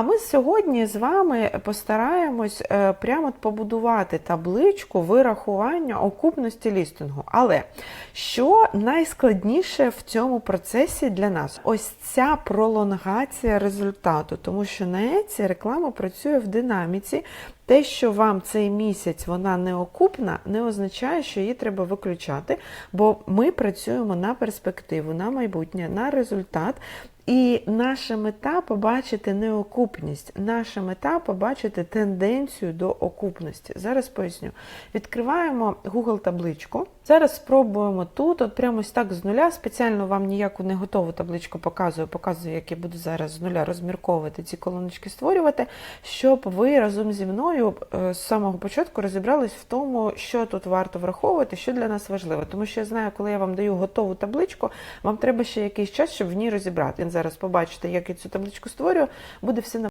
А ми сьогодні з вами постараємось е, прямо побудувати табличку вирахування окупності лістингу. Але що найскладніше в цьому процесі для нас? Ось ця пролонгація результату, тому що на Еці реклама працює в динаміці. Те, що вам цей місяць вона не окупна, не означає, що її треба виключати, бо ми працюємо на перспективу, на майбутнє, на результат. І наша мета побачити не окупність, наша мета побачити тенденцію до окупності. Зараз поясню. Відкриваємо Google табличку. Зараз спробуємо тут, от прямо ось так з нуля. Спеціально вам ніяку не готову табличку показую, показую, як я буду зараз з нуля розмірковувати ці колоночки створювати, щоб ви разом зі мною е, з самого початку розібрались в тому, що тут варто враховувати, що для нас важливо. Тому що я знаю, коли я вам даю готову табличку, вам треба ще якийсь час, щоб в ній розібрати. Зараз побачите, як я цю табличку створюю, буде все на